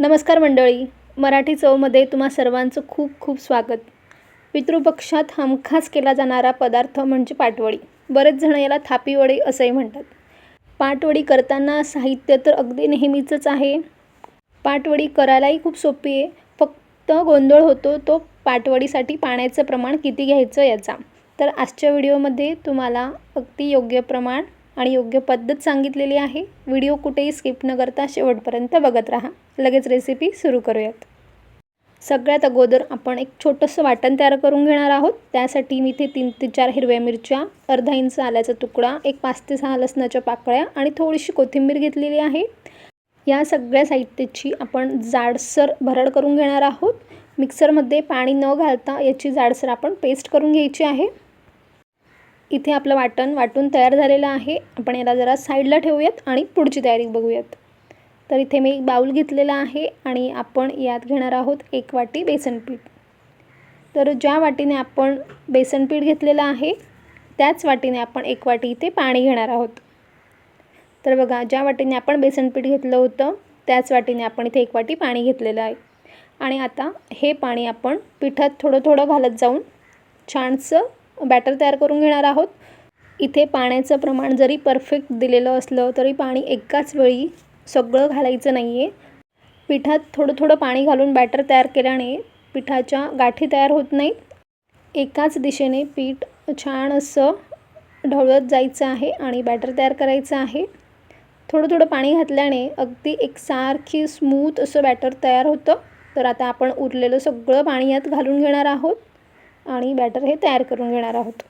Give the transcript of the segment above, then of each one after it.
नमस्कार मंडळी. मराठी चवमध्ये तुम्हा सर्वांचं खूप खूप स्वागत. पितृपक्षात हमखास केला जाणारा पदार्थ म्हणजे पाटवडी. बरेच जण याला थापीवडी असंही म्हणतात. पाटवडी करताना साहित्य तर अगदी नेहमीचंच आहे. पाटवडी करायलाही खूप सोपी आहे. फक्त गोंधळ होतो तो पाटवडीसाठी पाण्याचं प्रमाण किती घ्यायचं याचा. तर आजच्या व्हिडिओमध्ये तुम्हाला अगदी योग्य प्रमाण आणि योग्य पद्धत सांगितलेली आहे. व्हिडिओ कुठेही स्किप न करता शेवटपर्यंत बघत राहा. लगेच रेसिपी सुरू करूयात. सगळ्यात अगोदर आपण एक छोटंसं वाटण तयार करून घेणार आहोत. त्यासाठी मी इथे तीन ते चार हिरव्या मिरच्या अर्धा इंच आल्याचा तुकडा एक पाच ते सहा लसणाच्या पाकळ्या आणि थोडीशी कोथिंबीर घेतलेली आहे. या सगळ्या साहित्याची आपण जाडसर भरड करून घेणार आहोत. मिक्सरमध्ये पाणी न घालता याची जाडसर आपण पेस्ट करून घ्यायची आहे. इथे आपलं वाटण वाटून तयार झालेलं आहे. आपण याला जरा साईडला ठेवूयात आणि पुढची तयारी बघूयात. तर इथे मी एक बाऊल घेतलेला आहे आणि आपण यात घेणार आहोत एक वाटी बेसनपीठ तर ज्या वाटीने आपण बेसनपीठ घेतलेलं आहे त्याच वाटीने आपण एक वाटी इथे पाणी घेणार आहोत. तर बघा ज्या वाटीने आपण बेसनपीठ घेतलं होतं त्याच वाटीने आपण इथे एक वाटी पाणी घेतलेलं आहे. आणि आता हे पाणी आपण पिठात थोडं थोडं घालत जाऊन छानसं बॅटर तयार करून घेणार आहोत. इथे पाण्याचं प्रमाण जरी परफेक्ट दिलेलं असलं तरी पाणी एकाच वेळी सगळं घालायचं नाही आहे पिठात थोडं थोडं पाणी घालून बॅटर तयार केल्याने पिठाच्या गाठी तयार होत नाहीत. एकाच दिशेने पीठ छान असं ढवळत जायचं आहे आणि बॅटर तयार करायचं आहे. थोडं थोडं पाणी घातल्याने अगदी एकसारखी स्मूथ असं बॅटर तयार होतं. तर आता आपण उरलेलं सगळं पाणी यात घालून घेणार आहोत. आणि बॅटर हे तयार करून घेणार आहोत.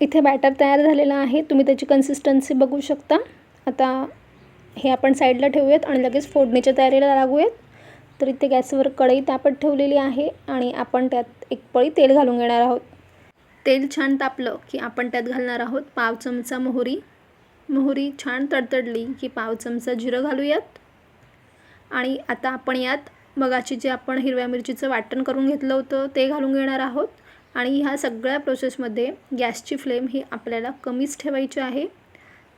इथे बॅटर तयार झालेलं आहे. तुम्ही त्याची कन्सिस्टन्सी बघू शकता. आता हे आपण साईडला ठेवूयात आणि लगेच फोडणीच्या तयारीला लागूयात. तर इथे गॅसवर कढई तापत ठेवलेली आहे आणि आपण त्यात एक पळी तेल घालून घेणार आहोत. तेल छान तापलं की आपण त्यात घालणार आहोत पाव चमचा मोहरी. मोहरी छान तडतडली की पाव चमचा जिरं घालूयात. आणि आता आपण यात मगाची जे आपण हिरव्या मिरचीचं वाटण करून घेतलं होतं ते घालून घेणार आहोत. आणि ह्या सगळ्या प्रोसेसमध्ये गॅसची फ्लेम ही आपल्याला कमीच ठेवायची आहे.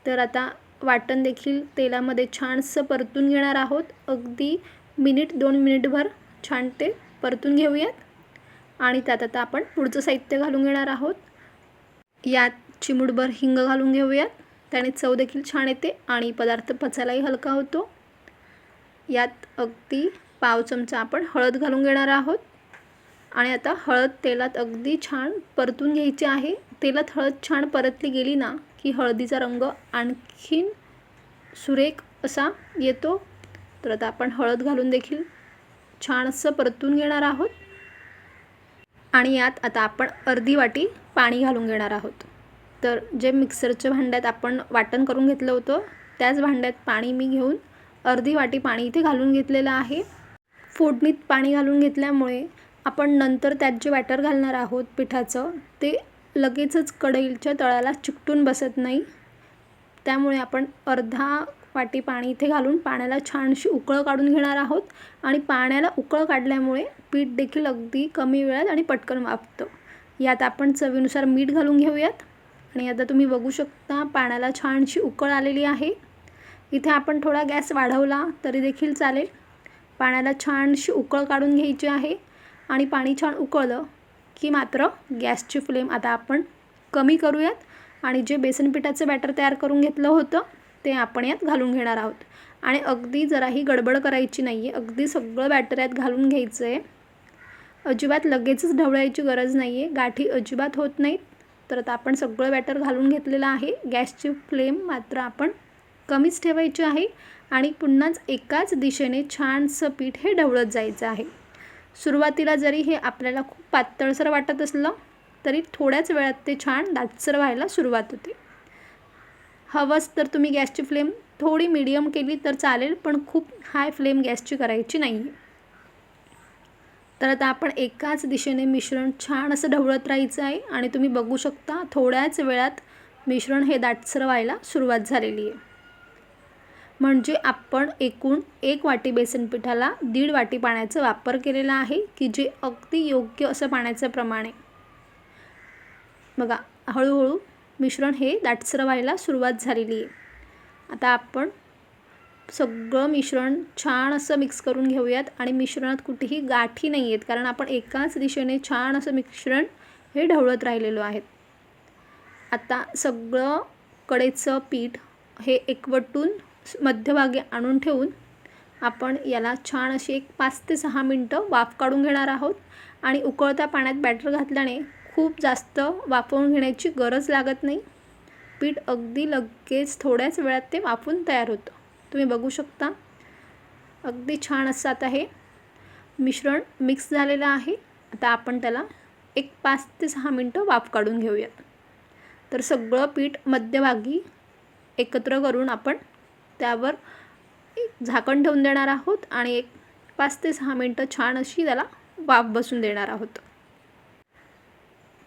तर आता वाटण देखील तेलामध्ये छानसं परतून घेणार आहोत. अगदी मिनिट दोन मिनिटभर छान ते परतून घेऊयात. आणि त्यात आता आपण पुढचं साहित्य घालून घेणार आहोत. यात चिमूटभर हिंग घालून घेऊयात. त्याने चव देखील छान येते आणि पदार्थ पचायलाही हलका होतो. यात अगदी पाव चमचा आपण हळद घालून घेणार आहोत. आणि आता हळद तेलात अगदी छान परतून घ्यायची आहे. तेलात हळद छान परतली गेली ना की हळदीचा रंग आणखीन सुरेख असा येतो. तर आता आपण हळद घालून देखील छान असं परतून घेणार आहोत. आणि यात आता आपण अर्धी वाटी पाणी घालून घेणार आहोत. तर जे मिक्सरच्या भांड्यात आपण वाटण करून घेतलं होतं त्याच भांड्यात पाणी मी घेऊन अर्धी वाटी पाणी इथे घालून घेतलेलं आहे. फोडणीत पाणी घालून घेतल्यामुळे आपण नंतर त्यात जे बॅटर घालणार आहोत पिठाचं ते लगेचच कढईच्या तळाला चिकटून बसत नाही. त्यामुळे आपण अर्धा वाटी पाणी इथे घालून पाण्याला छानशी उकळं काढून घेणार आहोत आणि पाण्याला उकळं काढल्यामुळे पीठ देखील अगदी कमी वेळात आणि पटकन वापतं यात आपण चवीनुसार मीठ घालून घेऊयात. आणि आता तुम्ही बघू शकता पाण्याला छानशी उकळ आलेली आहे. इथे आपण थोडा गॅस वाढवला तरी देखील चालेल. पाण्याला छानशी उकळ काढून घ्यायची आहे. आणि पाणी छान उकळलं की मात्र गॅसची फ्लेम आता आपण कमी करूयात. आणि जे बेसन पिठाचं बॅटर तयार करून घेतलं होतं ते आपण यात घालून घेणार आहोत. आणि अगदी जराही गडबड करायची नाही आहे अगदी सगळं बॅटर यात घालून घ्यायचं आहे अजिबात लगेचच ढवळायची गरज नाही आहे गाठी अजिबात होत नाहीत. तर आता आपण सगळं बॅटर घालून घेतलेलं आहे. गॅसची फ्लेम मात्र आपण कमीच ठेवायची आहे आणि पुन्हाच एकाच दिशेने छानसं पीठ हे ढवळत जायचं आहे. सुरुवातीला जरी हे आपल्याला खूप पातळसर वाटत असलं तरी थोड्याच वेळात ते छान दाटसर व्हायला सुरुवात होते. हवंच तर तुम्ही गॅसची फ्लेम थोडी मीडियम केली तर चालेल पण खूप हाय फ्लेम गॅसची करायची नाही आहे तर आता आपण एकाच दिशेने मिश्रण छान असं ढवळत राहायचं आहे आणि तुम्ही बघू शकता थोड्याच वेळात मिश्रण हे दाटसर व्हायला सुरुवात झालेली आहे. म्हणजे आपण एकूण एक वाटी बेसन पिठाला दीड वाटी पाण्याचा वापर केलेला आहे की जे अगदी योग्य असं पाण्याचं प्रमाण आहे. बघा हळूहळू मिश्रण हे दाटसर व्हायला सुरुवात झालेली आहे. आता आपण सगळं मिश्रण छान असं मिक्स करून घेऊयात आणि मिश्रणात कुठेही गाठी नाही आहेत कारण आपण एकाच दिशेने छान असं मिश्रण हे ढवळत राहिलेलो आहेत. आता सगळं कडेचं पीठ हे एकवटून मध्यभागी आणून ठेवून आपण याला छान अशी एक पाच ते सहा मिनटं वाफ काढून घेणार आहोत. आणि उकळत्या पाण्यात बॅटर घातल्याने खूप जास्त वाफवून घेण्याची गरज लागत नाही. पीठ अगदी लगेच थोड्याच वेळात ते वाफून तयार होतं. तुम्ही बघू शकता. अगदी छान असं आता हे मिश्रण मिक्स झालेलं आहे. आता आपण त्याला एक पाच ते सहा मिनटं वाफ काढून घेऊयात. तर सगळं पीठ मध्यभागी एकत्र करून आपण त्यावर एक झाकण ठेवून देणार आहोत आणि एक पाच ते सहा मिनटं छान अशी त्याला वाफ बसून देणार आहोत.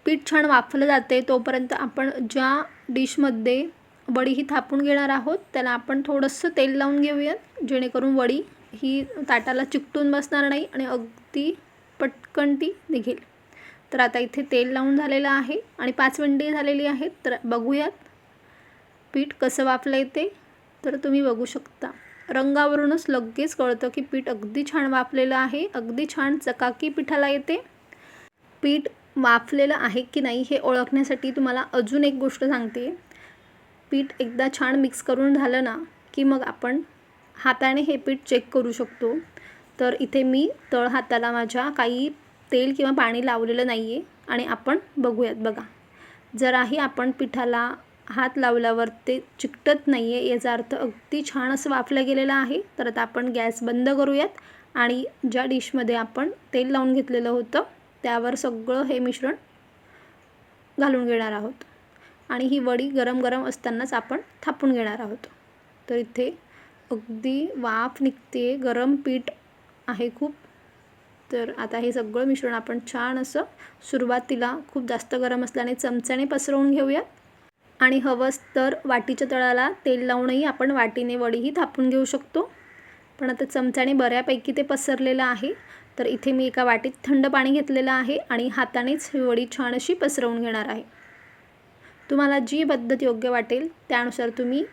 पीठ छान वाफलं जाते तोपर्यंत आपण ज्या डिशमध्ये वडी ही थापून घेणार आहोत त्याला आपण थोडंसं तेल लावून घेऊयात जेणेकरून वडी ही ताटाला चिकटून बसणार नाही आणि अगदी पटकन ती निघेल. तर आता इथे तेल लावून झालेलं आहे आणि पाच मिनटे झालेली आहेत तर बघूयात. पीठ कसं वाफलं येते? तर तुम्ही बघू शकता. रंगावरूनच लगेच कळतं की पीठ अगदी छान वाफलेलं आहे. अगदी छान चकाकी पिठाला येते. पीठ वाफलेलं आहे की नाही हे ओळखण्यासाठी तुम्हाला अजून एक गोष्ट सांगते. पीठ एकदा छान मिक्स करून झालं ना की मग आपण हाताने हे पीठ चेक करू शकतो. तर इथे मी तळ हाताला माझ्या काही तेल किंवा पाणी लावलेलं नाही आहे आणि आपण बघूयात बघा. जराही आपण पिठाला हात लावल्यावर ते चिकटत नाही आहे याचा अर्थ अगदी छान असं वाफलं गेलेलं आहे. तर आता आपण गॅस बंद करूयात आणि ज्या डिशमध्ये आपण तेल लावून घेतलेलं होतं त्यावर सगळं हे मिश्रण घालून घेणार आहोत. आणि ही वडी गरम गरम असतानाच आपण थापून घेणार आहोत. तर इथे अगदी वाफ निघते गरम पीठ आहे खूप. तर आता हे सगळं मिश्रण आपण छान असं सुरुवातीला खूप जास्त गरम असल्याने चमच्याने पसरवून घेऊयात. आणि हवंच तर वाटीच्या तळाला तेल लावूनही आपण वाटीने वडीही थापून घेऊ शकतो. पण आता चमच्याने बऱ्यापैकी ते पसरलेलं आहे. तर इथे मी एका वाटीत थंड पाणी घेतलेलं आहे आणि हातानेच ही वडी छान अशी पसरवून घेणार आहे. तुम्हाला जी पद्धत योग्य वाटेल त्यानुसार तुम्ही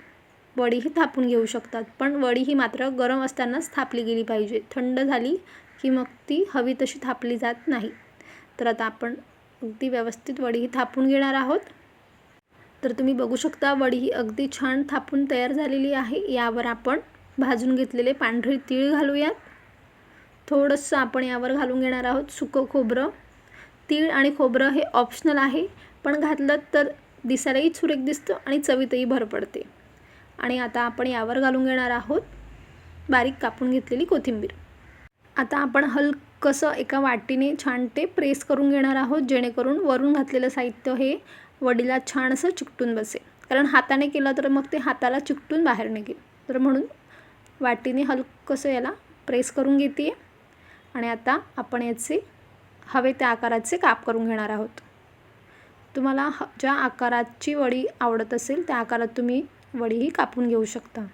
वडीही थापून घेऊ शकतात. पण वडी ही मात्र गरम असतानाच थापली गेली पाहिजे. थंड झाली की मग ती हवी तशी थापली जात नाही. तर आता आपण अगदी व्यवस्थित वडीही थापून घेणार आहोत. तर तुम्ही बघू शकता वडी ही अगदी छान थापून तयार झालेली आहे. यावर आपण भाजून घेतलेले पांढरे तीळ घालूयात. थोडंसं आपण यावर घालून घेणार आहोत सुकं खोबरं. तीळ आणि खोबरं हे ऑप्शनल आहे पण घातलं तर दिसायलाही सुरेख दिसतं आणि चवीतही भर पडते. आणि आता आपण यावर घालून घेणार आहोत बारीक कापून घेतलेली कोथिंबीर. आता आपण हलकंसं एका वाटीने छान ते प्रेस करून घेणार आहोत जेणेकरून वरून घातलेलं साहित्य हे वडीला छान असं चिकटून बसे. कारण हाताने केलं तर मग ते हाताला चिकटून बाहेर निघेल. तर म्हणून वाटीने हलकंसं याला प्रेस करून घेते आणि आता आपण याचे हवे त्या आकाराचे काप करून घेणार आहोत. तुम्हाला ह ज्या आकाराची वडी आवडत असेल त्या आकारात तुम्ही वडीही कापून घेऊ शकता.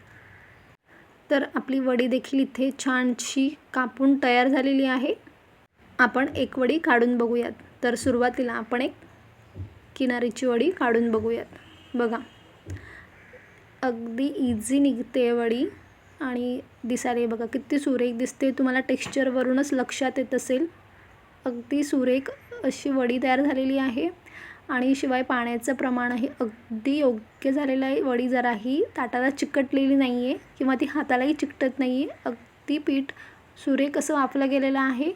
तर आपली वडी देखील इथे छानशी कापून तयार झालेली आहे. आपण एक वडी काढून बघूयात. तर सुरुवातीला आपण एक किनारीची वडी काढून बघूयात. बघा. अगदी इझी निघते वडी आणि दिसायला बघा किती सुरेख दिसते. तुम्हाला टेक्स्चरवरूनच लक्षात येत असेल. अगदी सुरेख अशी वडी तयार झालेली आहे. आणि शिवाय पाण्याचं प्रमाणही अगदी योग्य झालेलं आहे. वडी जराही ताटाला चिकटलेली नाही आहे किंवा ती हातालाही चिकटत नाही आहे अगदी पीठ सुरेख असं वापलं गेलेलं आहे.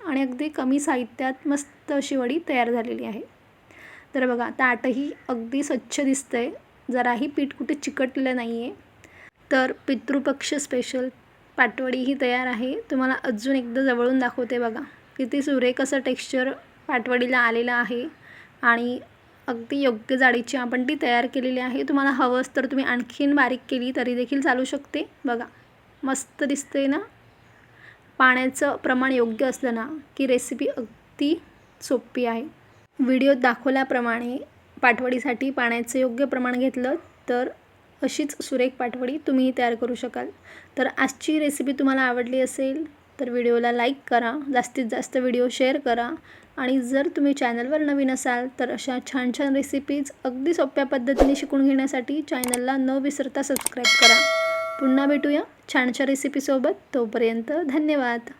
आणि अगदी कमी साहित्यात मस्त अशी वडी तयार झालेली आहे. तर बघा ताटही अगदी स्वच्छ दिसतं आहे जराही पीठ कुठे चिकटलेलं नाही आहे तर पितृपक्ष स्पेशल पाटवडी ही तयार आहे. तुम्हाला अजून एकदा जवळून दाखवते बघा. किती सुरेख असं टेक्स्चर पाटवडीला आलेलं आहे. आणि अगदी योग्य जाडीची आपण ती तयार केलेली आहे. तुम्हाला हवंच तर तुम्ही आणखीन बारीक केली तरी देखील चालू शकते. बघा मस्त दिसते ना? पाण्याचं प्रमाण योग्य असलं ना की रेसिपी अगदी सोपी आहे. व्हिडिओत दाखवल्याप्रमाणे पाटवडीसाठी पाण्याचं योग्य प्रमाण घेतलं तर अशीच सुरेख पाटवडी तुम्हीही तयार करू शकाल. तर आजची रेसिपी तुम्हाला आवडली असेल तर व्हिडिओला लाईक करा जास्तीत जास्त व्हिडिओ शेअर करा. आणि जर तुम्ही चॅनलवर नवीन असाल तर अशा छान छान रेसिपीज अगदी सोप्या पद्धतीने शिकून घेण्यासाठी चॅनलला न विसरता सबस्क्राईब करा. पुन्हा भेटूया छानशा रेसिपीसोबत तोपर्यंत धन्यवाद.